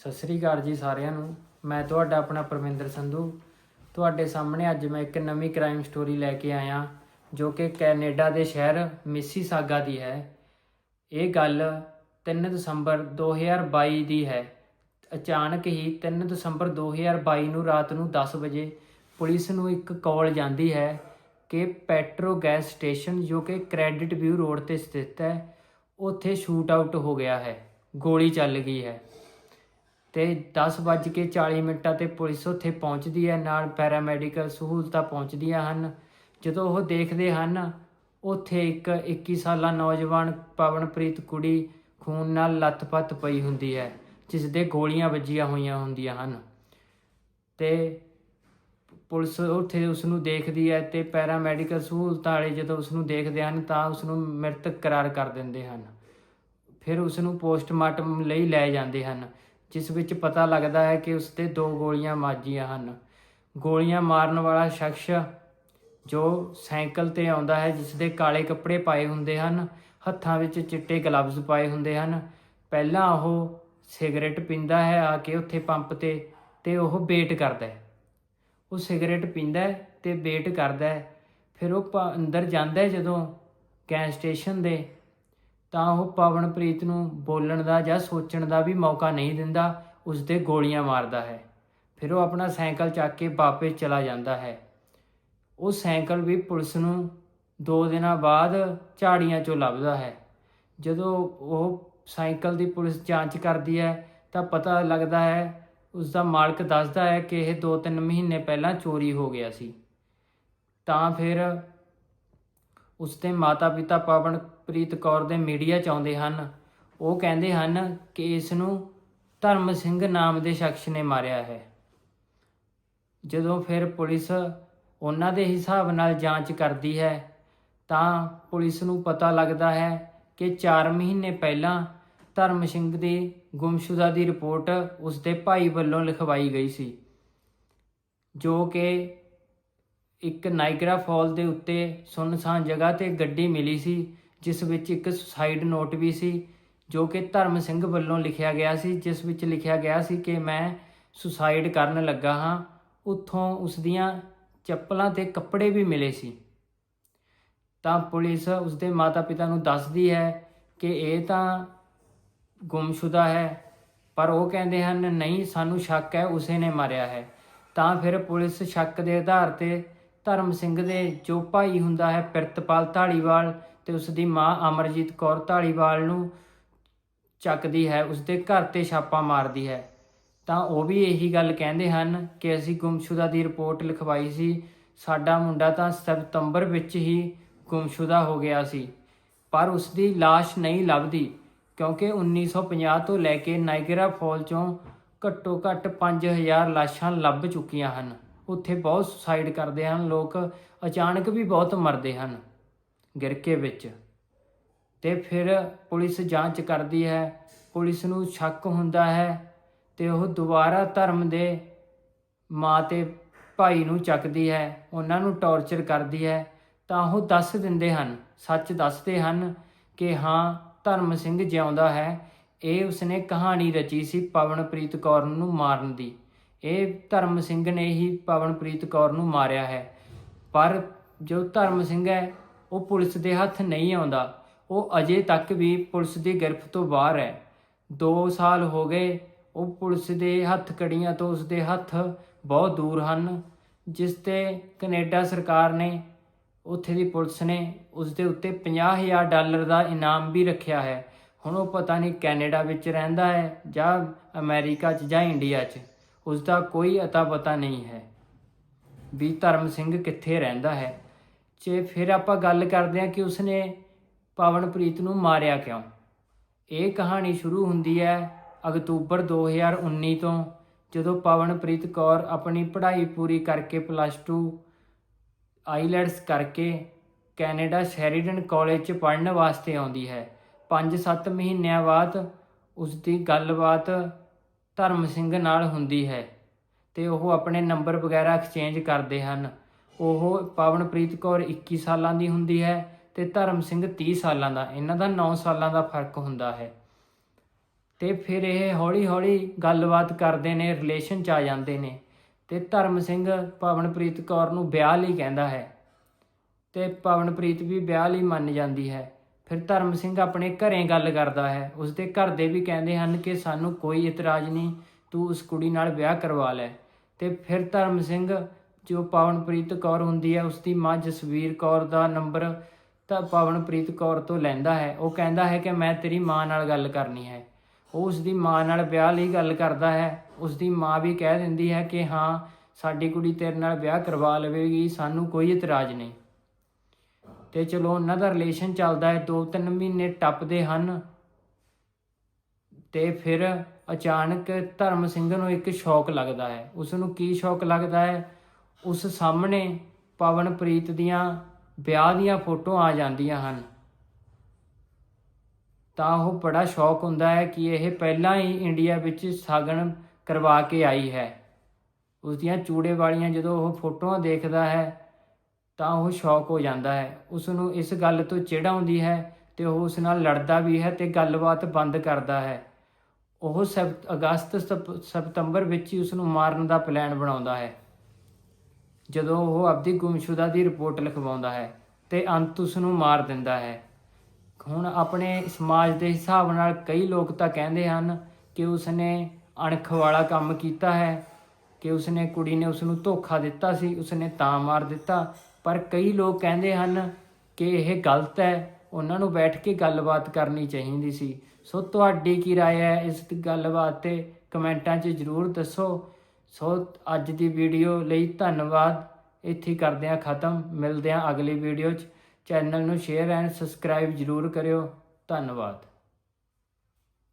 ਸਤਿ ਸ੍ਰੀ ਅਕਾਲ ਜੀ ਸਾਰਿਆਂ ਨੂੰ। ਮੈਂ ਤੁਹਾਡਾ ਆਪਣਾ ਪਰਮਿੰਦਰ ਸੰਧੂ। ਤੁਹਾਡੇ ਸਾਹਮਣੇ ਅੱਜ ਮੈਂ ਇੱਕ ਨਵੀਂ ਕ੍ਰਾਈਮ ਸਟੋਰੀ ਲੈ ਕੇ ਆਇਆ, ਜੋ ਕਿ ਕੈਨੇਡਾ ਦੇ ਸ਼ਹਿਰ ਮਿਸੀਸਾਗਾ ਦੀ ਹੈ। ਇਹ ਗੱਲ 3 ਦਸੰਬਰ 2022 ਦੀ ਹੈ। ਅਚਾਨਕ ਹੀ 3 ਦਸੰਬਰ 2022 ਨੂੰ ਰਾਤ ਨੂੰ 10 ਵਜੇ ਪੁਲਿਸ ਨੂੰ ਇੱਕ ਕਾਲ ਜਾਂਦੀ ਹੈ ਕਿ ਪੈਟਰੋ ਗੈਸ ਸਟੇਸ਼ਨ ਜੋ ਕਿ ਕ੍ਰੈਡਿਟ ਵਿਊ ਰੋਡ ਤੇ ਸਥਿਤ ਹੈ, ਉੱਥੇ ਸ਼ੂਟ ਆਊਟ ਹੋ ਗਿਆ ਹੈ। ਗੋਲੀ ਚੱਲ ਗਈ ਹੈ। ਤੇ 10:40 ਮਿੰਟਾਂ ਤੇ ਪੁਲਿਸ ਉੱਥੇ ਪਹੁੰਚਦੀ ਹੈ, ਨਾਲ ਪੈਰਾਮੈਡੀਕਲ ਸਹੂਲਤਾਂ ਪਹੁੰਚਦੀਆਂ ਹਨ। ਜਦੋਂ ਉਹ ਦੇਖਦੇ ਹਨ, ਉੱਥੇ ਇੱਕ 21 ਸਾਲਾ ਨੌਜਵਾਨ ਪਵਨਪ੍ਰੀਤ ਕੁੜੀ ਖੂਨ ਨਾਲ ਲੱਥਪੱਥ ਪਈ ਹੁੰਦੀ ਹੈ ਜਿਸ ਦੇ ਗੋਲੀਆਂ ਵੱਜੀਆਂ ਹੋਈਆਂ ਹੁੰਦੀਆਂ ਹਨ। ਤੇ ਪੁਲਿਸ ਉੱਥੇ ਉਸ ਨੂੰ ਦੇਖਦੀ ਹੈ ਤੇ ਪੈਰਾਮੈਡੀਕਲ ਸਹੂਲਤਾਂ ਵਾਲੇ ਜਦੋਂ ਉਸ ਨੂੰ ਦੇਖਦੇ ਹਨ, ਤਾਂ ਉਸ ਨੂੰ ਮ੍ਰਿਤਕ ਕਰਾਰ ਕਰ ਦਿੰਦੇ ਹਨ। ਫਿਰ ਉਸ ਨੂੰ ਪੋਸਟਮਾਰਟਮ ਲਈ ਲੈ ਜਾਂਦੇ ਹਨ। ਜਿਸ ਵਿੱਚ ਪਤਾ ਲੱਗਦਾ ਹੈ ਕਿ ਉਸ ਤੇ ਦੋ ਗੋਲੀਆਂ ਮਾਜੀਆਂ ਹਨ। ਗੋਲੀਆਂ ਮਾਰਨ ਵਾਲਾ ਸ਼ਖਸ ਜੋ ਸਾਈਕਲ ਤੇ ਆਉਂਦਾ ਹੈ ਜਿਸ ਦੇ ਕਾਲੇ ਕੱਪੜੇ ਪਾਏ ਹੁੰਦੇ ਹਨ, ਹੱਥਾਂ ਵਿੱਚ ਚਿੱਟੇ ਗਲਵਜ਼ ਪਾਏ ਹੁੰਦੇ ਹਨ। ਪਹਿਲਾਂ ਉਹ ਸਿਗਰਟ ਪੀਂਦਾ ਹੈ, ਆ ਕੇ ਉੱਥੇ ਪੰਪ ਤੇ ਤੇ ਉਹ ਵੇਟ ਕਰਦਾ ਹੈ। ਉਹ ਸਿਗਰਟ ਪੀਂਦਾ ਹੈ ਤੇ ਵੇਟ ਕਰਦਾ ਹੈ। ਫਿਰ ਉਹ ਅੰਦਰ ਜਾਂਦਾ ਹੈ ਜਦੋਂ ਗੈਸ ਸਟੇਸ਼ਨ ਦੇ ਤਾਂ ਉਹ ਪਵਨਪ੍ਰੀਤ ਨੂੰ ਬੋਲਣ ਦਾ ਜਾਂ ਸੋਚਣ ਦਾ ਵੀ ਮੌਕਾ ਨਹੀਂ ਦਿੰਦਾ ਉਸ ਦੇ ਗੋਲੀਆਂ ਮਾਰਦਾ ਹੈ। ਫਿਰ ਉਹ ਆਪਣਾ ਸਾਈਕਲ ਚੱਕ ਕੇ ਵਾਪਸ ਚਲਾ ਜਾਂਦਾ ਹੈ। ਉਹ ਸਾਈਕਲ ਵੀ ਪੁਲਿਸ ਨੂੰ ਦੋ ਦਿਨਾਂ ਬਾਅਦ ਝਾੜੀਆਂ 'ਚੋਂ ਲੱਭਦਾ ਹੈ। ਜਦੋਂ ਉਹ ਸਾਈਕਲ ਦੀ ਪੁਲਿਸ ਜਾਂਚ ਕਰਦੀ ਹੈ, ਤਾਂ ਪਤਾ ਲੱਗਦਾ ਹੈ ਉਸ ਦਾ ਮਾਲਕ ਦੱਸਦਾ ਹੈ ਕਿ ਇਹ 2-3 ਮਹੀਨੇ ਪਹਿਲਾਂ ਚੋਰੀ ਹੋ ਗਿਆ ਸੀ। ਤਾਂ ਫਿਰ ਉਸ ਦੇ ਮਾਤਾ-ਪਿਤਾ ਪਵਨਪ੍ਰੀਤ ਕੌਰ ਦੇ ਮੀਡੀਆ ਚ ਆਉਂਦੇ ਹਨ। ਉਹ ਕਹਿੰਦੇ ਹਨ ਕਿ ਇਸ ਨੂੰ ਧਰਮ ਸਿੰਘ ਨਾਮ ਦੇ ਸ਼ਖਸ ਨੇ ਮਾਰਿਆ ਹੈ। ਜਦੋਂ ਫਿਰ ਪੁਲਿਸ ਉਹਨਾਂ ਦੇ ਹਿਸਾਬ ਨਾਲ ਜਾਂਚ ਕਰਦੀ ਹੈ, ਤਾਂ ਪੁਲਿਸ ਨੂੰ ਪਤਾ ਲੱਗਦਾ ਹੈ ਕਿ 4 ਮਹੀਨੇ ਪਹਿਲਾਂ ਧਰਮ ਸਿੰਘ ਦੀ ਗੁੰਮਸ਼ੁਦਾ ਦੀ ਰਿਪੋਰਟ ਉਸ ਦੇ ਭਾਈ ਵੱਲੋਂ ਲਿਖਵਾਈ ਗਈ ਸੀ, ਜੋ ਕਿ ਇੱਕ ਨਾਈਗਰਾ ਫਾਲ ਦੇ ਉੱਤੇ ਸੁੰਨਸਾਨ ਜਗ੍ਹਾ ਤੇ ਗੱਡੀ ਮਿਲੀ ਸੀ, ਜਿਸ ਵਿੱਚ ਇੱਕ ਸੁਸਾਈਡ ਨੋਟ ਵੀ ਸੀ, ਜੋ ਕਿ ਧਰਮ ਸਿੰਘ ਵੱਲੋਂ ਲਿਖਿਆ ਗਿਆ ਸੀ, ਜਿਸ ਵਿੱਚ ਲਿਖਿਆ ਗਿਆ ਸੀ ਕਿ ਮੈਂ ਸੁਸਾਈਡ ਕਰਨ ਲੱਗਾ ਹਾਂ। ਉੱਥੋਂ ਉਸ ਦੀਆਂ ਚੱਪਲਾਂ ਤੇ ਕੱਪੜੇ ਵੀ ਮਿਲੇ ਸੀ। ਤਾਂ ਪੁਲਿਸ ਉਸ ਦੇ ਮਾਤਾ-ਪਿਤਾ ਨੂੰ ਦੱਸਦੀ ਹੈ ਕਿ ਇਹ ਤਾਂ ਗੁੰਮਸ਼ੁਦਾ ਹੈ, ਪਰ ਉਹ ਕਹਿੰਦੇ ਹਨ, ਨਹੀਂ, ਸਾਨੂੰ ਸ਼ੱਕ ਹੈ, ਉਸੇ ਨੇ ਮਾਰਿਆ ਹੈ। ਤਾਂ ਫਿਰ ਪੁਲਿਸ ਸ਼ੱਕ ਦੇ ਆਧਾਰ ਤੇ ਧਰਮ ਸਿੰਘ ਦੇ ਜੋ ਭਾਈ ਹੁੰਦਾ ਹੈ ਪਿਰਤਪਾਲ ਢਾਲੀਵਾਲ ਤੇ ਉਸ ਦੀ ਮਾਂ ਅਮਰਜੀਤ ਕੌਰ ਢਾਲੀਵਾਲ ਨੂੰ ਚੱਕਦੀ ਹੈ ਉਸ ਦੇ ਘਰ ਤੇ ਛਾਪਾ ਮਾਰਦੀ ਹੈ। ਤਾਂ ਉਹ ਵੀ ਇਹੀ ਗੱਲ ਕਹਿੰਦੇ ਹਨ ਕਿ ਅਸੀਂ ਗੁੰਮਸ਼ੁਦਾ ਦੀ ਰਿਪੋਰਟ ਲਿਖਵਾਈ ਸੀ। ਸਾਡਾ ਮੁੰਡਾ ਤਾਂ ਸਤੰਬਰ ਵਿੱਚ ਹੀ ਗੁੰਮਸ਼ੁਦਾ ਹੋ ਗਿਆ ਸੀ, ਪਰ ਉਸ ਦੀ লাশ ਨਹੀਂ ਲੱਭਦੀ, ਕਿਉਂਕਿ 1950 ਤੋਂ ਲੈ ਕੇ ਨਾਇਗਰਾ ਫਾਲ ਚੋਂ ਘੱਟੋ ਘੱਟ 5000 ਲਾਸ਼ਾਂ ਲੱਭ ਚੁੱਕੀਆਂ ਹਨ। ਉੱਥੇ ਬਹੁਤ ਸੁਸਾਈਡ ਕਰਦੇ ਹਨ, ਲੋਕ ਅਚਾਨਕ ਵੀ ਬਹੁਤ ਮਰਦੇ ਹਨ ਗਿਰਕੇ ਵਿੱਚ। ਤੇ ਫਿਰ ਪੁਲਿਸ ਜਾਂਚ ਕਰਦੀ ਹੈ, ਪੁਲਿਸ ਨੂੰ ਸ਼ੱਕ ਹੁੰਦਾ ਹੈ ਤੇ ਉਹ ਦੁਬਾਰਾ ਧਰਮ ਦੇ ਮਾਂ ਤੇ ਭਾਈ ਨੂੰ ਚੱਕਦੀ ਹੈ, ਉਹਨਾਂ ਨੂੰ ਟੌਰਚਰ ਕਰਦੀ ਹੈ, ਤਾਂ ਉਹ ਦੱਸ ਦਿੰਦੇ ਹਨ, ਸੱਚ ਦੱਸਦੇ ਹਨ ਕਿ ਹਾਂ, ਧਰਮ ਸਿੰਘ ਜਿਉਂਦਾ ਹੈ, ਇਹ ਉਸਨੇ ਕਹਾਣੀ ਰਚੀ ਸੀ ਪਵਨਪ੍ਰੀਤ ਕੌਰ ਨੂੰ ਮਾਰਨ ਦੀ। ਇਹ ਧਰਮ ਸਿੰਘ ਨੇ ਹੀ ਪਵਨਪ੍ਰੀਤ ਕੌਰ ਨੂੰ ਮਾਰਿਆ ਹੈ। ਪਰ ਜੋ ਧਰਮ ਸਿੰਘ ਹੈ, ਉਹ ਪੁਲਿਸ ਦੇ ਹੱਥ ਨਹੀਂ ਆਉਂਦਾ। ਉਹ ਅਜੇ ਤੱਕ ਵੀ ਪੁਲਿਸ ਦੀ ਗ੍ਰਿਫਤ ਤੋਂ ਬਾਹਰ ਹੈ। 2 ਸਾਲ ਹੋ ਗਏ, ਉਹ ਪੁਲਿਸ ਦੇ ਹੱਥ ਕੜੀਆਂ ਤੋਂ ਉਸ ਦੇ ਹੱਥ ਬਹੁਤ ਦੂਰ ਹਨ, ਜਿਸ ਤੇ ਕੈਨੇਡਾ ਸਰਕਾਰ ਨੇ, ਉੱਥੇ ਦੀ ਪੁਲਿਸ ਨੇ ਉਸ ਦੇ ਉੱਤੇ 50000 ਡਾਲਰ ਦਾ ਇਨਾਮ ਵੀ ਰੱਖਿਆ ਹੈ। ਹੁਣ ਉਹ ਪਤਾ ਨਹੀਂ ਕੈਨੇਡਾ ਵਿੱਚ ਰਹਿੰਦਾ ਹੈ ਜਾਂ ਅਮਰੀਕਾ 'ਚ ਜਾਂ ਇੰਡੀਆ 'ਚ। ਉਸ ਦਾ ਕੋਈ ਅਤਾ ਪਤਾ ਨਹੀਂ ਹੈ। ਵੀ ਧਰਮ ਸਿੰਘ ਕਿੱਥੇ ਰਹਿੰਦਾ ਹੈ। ਜੇ ਫਿਰ ਆਪਾਂ ਗੱਲ ਕਰਦੇ ਹਾਂ ਕਿ ਉਸਨੇ ਪਵਨਪ੍ਰੀਤ ਨੂੰ ਮਾਰਿਆ ਕਿਉਂ? ਇਹ ਕਹਾਣੀ ਸ਼ੁਰੂ ਹੁੰਦੀ ਹੈ ਅਕਤੂਬਰ 2019 ਤੋਂ, ਜਦੋਂ ਪਵਨਪ੍ਰੀਤ ਕੌਰ ਆਪਣੀ ਪੜ੍ਹਾਈ ਪੂਰੀ ਕਰਕੇ ਪਲੱਸ 2 ਆਈਲੈਟਸ ਕਰਕੇ ਕੈਨੇਡਾ ਸ਼ੈਰੀਡਨ ਕਾਲਜ 'ਚ ਪੜ੍ਹਨ ਵਾਸਤੇ ਆਉਂਦੀ ਹੈ। 5-7 ਮਹੀਨਿਆਂ ਬਾਅਦ ਉਸ ਦੀ ਗੱਲਬਾਤ ਧਰਮ ਸਿੰਘ ਨਾਲ ਹੁੰਦੀ ਹੈ ਤੇ ਉਹ ਆਪਣੇ ਨੰਬਰ ਵਗੈਰਾ ਐਕਸਚੇਂਜ ਕਰਦੇ ਹਨ। ਉਹ ਪਵਨਪ੍ਰੀਤ ਕੌਰ 21 ਸਾਲਾਂ ਦੀ ਹੁੰਦੀ ਹੈ ਤੇ ਧਰਮ ਸਿੰਘ 30 ਸਾਲਾਂ ਦਾ, ਇਹਨਾਂ ਦਾ 9 ਸਾਲਾਂ ਦਾ ਫ਼ਰਕ ਹੁੰਦਾ ਹੈ। ਤੇ ਫਿਰ ਇਹ ਹੌਲੀ-ਹੌਲੀ ਗੱਲਬਾਤ ਕਰਦੇ ਨੇ ਰਿਲੇਸ਼ਨ 'ਚ ਆ ਜਾਂਦੇ ਨੇ ਤੇ ਧਰਮ ਸਿੰਘ ਪਵਨਪ੍ਰੀਤ ਕੌਰ ਨੂੰ ਵਿਆਹ ਲਈ ਕਹਿੰਦਾ ਹੈ ਤੇ ਪਵਨਪ੍ਰੀਤ ਵੀ ਵਿਆਹ ਲਈ ਮੰਨ ਜਾਂਦੀ ਹੈ। ਫਿਰ ਧਰਮ ਸਿੰਘ ਆਪਣੇ ਘਰੇ ਗੱਲ ਕਰਦਾ ਹੈ। ਉਸਦੇ ਘਰ ਦੇ ਵੀ ਕਹਿੰਦੇ ਹਨ ਕਿ ਸਾਨੂੰ ਕੋਈ ਇਤਰਾਜ਼ ਨਹੀਂ, ਤੂੰ ਉਸ ਕੁੜੀ ਨਾਲ ਵਿਆਹ ਕਰਵਾ ਲੈ। ਤੇ ਫਿਰ ਧਰਮ ਸਿੰਘ, ਜੋ ਪਵਨਪ੍ਰੀਤ ਕੌਰ ਹੁੰਦੀ ਹੈ, ਉਸਦੀ ਮਾਂ ਜਸਵੀਰ ਕੌਰ ਦਾ ਨੰਬਰ ਤਾਂ ਪਵਨਪ੍ਰੀਤ ਕੌਰ ਤੋਂ ਲੈਂਦਾ ਹੈ। ਉਹ ਕਹਿੰਦਾ ਹੈ ਕਿ ਮੈਂ ਤੇਰੀ ਮਾਂ ਨਾਲ ਗੱਲ ਕਰਨੀ ਹੈ। ਉਹ ਉਸਦੀ ਮਾਂ ਨਾਲ ਵਿਆਹ ਲਈ ਗੱਲ ਕਰਦਾ ਹੈ। ਉਸਦੀ ਮਾਂ ਵੀ ਕਹਿ ਦਿੰਦੀ ਹੈ ਕਿ ਹਾਂ, ਸਾਡੀ ਕੁੜੀ ਤੇਰੇ ਨਾਲ ਵਿਆਹ ਕਰਵਾ ਲਵੇਗੀ, ਸਾਨੂੰ ਕੋਈ ਇਤਰਾਜ਼ ਨਹੀਂ। ਤੇ ਚਲੋ ਉਹਨਾਂ ਦਾ ਰਿਲੇਸ਼ਨ ਚੱਲਦਾ ਹੈ 2-3 ਮਹੀਨੇ ਟੱਪਦੇ ਹਨ। ਤੇ ਫਿਰ ਅਚਾਨਕ ਧਰਮ ਸਿੰਘ ਨੂੰ ਇੱਕ ਸ਼ੌਕ ਲੱਗਦਾ ਹੈ। ਉਸ ਨੂੰ ਕੀ ਸ਼ੌਕ ਲੱਗਦਾ ਹੈ? ਉਸ ਸਾਹਮਣੇ ਪਵਨਪ੍ਰੀਤ ਦੀਆਂ ਵਿਆਹ ਦੀਆਂ ਫੋਟੋਆਂ ਆ ਜਾਂਦੀਆਂ ਹਨ। ਤਾਂ ਉਹ ਬੜਾ ਸ਼ੌਕ ਹੁੰਦਾ ਹੈ ਕਿ ਇਹ ਪਹਿਲਾਂ ਹੀ ਇੰਡੀਆ ਵਿੱਚ ਸਾਗਣ ਕਰਵਾ ਕੇ ਆਈ ਹੈ। ਉਸ ਦੀਆਂ ਚੂੜੇ ਵਾਲੀਆਂ ਜਦੋਂ ਉਹ ਫੋਟੋਆਂ ਦੇਖਦਾ ਹੈ ਤਾਂ ਉਹ ਸ਼ੌਕ ਹੋ ਜਾਂਦਾ ਹੈ। ਉਸ ਨੂੰ ਇਸ ਗੱਲ ਤੋਂ ਚਿੜ ਆਉਂਦੀ ਹੈ ਤੇ ਉਹ ਉਸ ਨਾਲ ਲੜਦਾ ਵੀ ਹੈ ਤੇ ਗੱਲਬਾਤ ਬੰਦ ਕਰਦਾ ਹੈ। ਉਹ ਸਪ- ਅਗਸਤ ਸਪ- ਸਤੰਬਰ ਵਿੱਚ ਹੀ ਉਸ ਨੂੰ ਮਾਰਨ ਦਾ ਪਲਾਨ ਬਣਾਉਂਦਾ ਹੈ। ਜਦੋਂ ਉਹ ਆਪਦੀ ਗੁੰਮਸ਼ੁਦਾ ਦੀ ਰਿਪੋਰਟ ਲਿਖਵਾਉਂਦਾ ਹੈ ਤੇ ਅੰਤ ਉਸ ਨੂੰ ਮਾਰ ਦਿੰਦਾ ਹੈ। ਹੁਣ ਆਪਣੇ ਸਮਾਜ ਦੇ ਹਿਸਾਬ ਨਾਲ ਕਈ ਲੋਕ ਤਾਂ ਕਹਿੰਦੇ ਹਨ ਕਿ ਉਸਨੇ ਅਣਖ ਵਾਲਾ ਕੰਮ ਕੀਤਾ ਹੈ, ਕਿ ਉਸਨੇ ਕੁੜੀ ਨੇ ਉਸ ਨੂੰ ਧੋਖਾ ਦਿੱਤਾ ਸੀ, ਉਸਨੇ ਤਾਂ ਮਾਰ ਦਿੱਤਾ ਪਰ ਕਈ ਲੋਕ ਕਹਿੰਦੇ ਹਨ ਕਿ ਇਹ ਗਲਤ ਹੈ ਉਹਨਾਂ ਨੂੰ ਬੈਠ ਕੇ ਗੱਲਬਾਤ ਕਰਨੀ ਚਾਹੀਦੀ ਸੀ ਸੋ ਤੁਹਾਡੀ ਕੀ رائے ਹੈ ਇਸ ਗੱਲਬਾਤ ਤੇ ਕਮੈਂਟਾਂ 'ਚ ਜਰੂਰ ਦੱਸੋ ਸੋ ਅੱਜ ਦੀ ਵੀਡੀਓ ਲਈ ਧੰਨਵਾਦ ਇੱਥੇ ਹੀ ਕਰਦੇ ਹਾਂ ਖਤਮ ਮਿਲਦੇ ਹਾਂ ਅਗਲੀ ਵੀਡੀਓ 'ਚ ਚੈਨਲ ਨੂੰ ਸ਼ੇਅਰ ਐਂਡ ਸਬਸਕ੍ਰਾਈਬ ਜਰੂਰ ਕਰਿਓ ਧੰਨਵਾਦ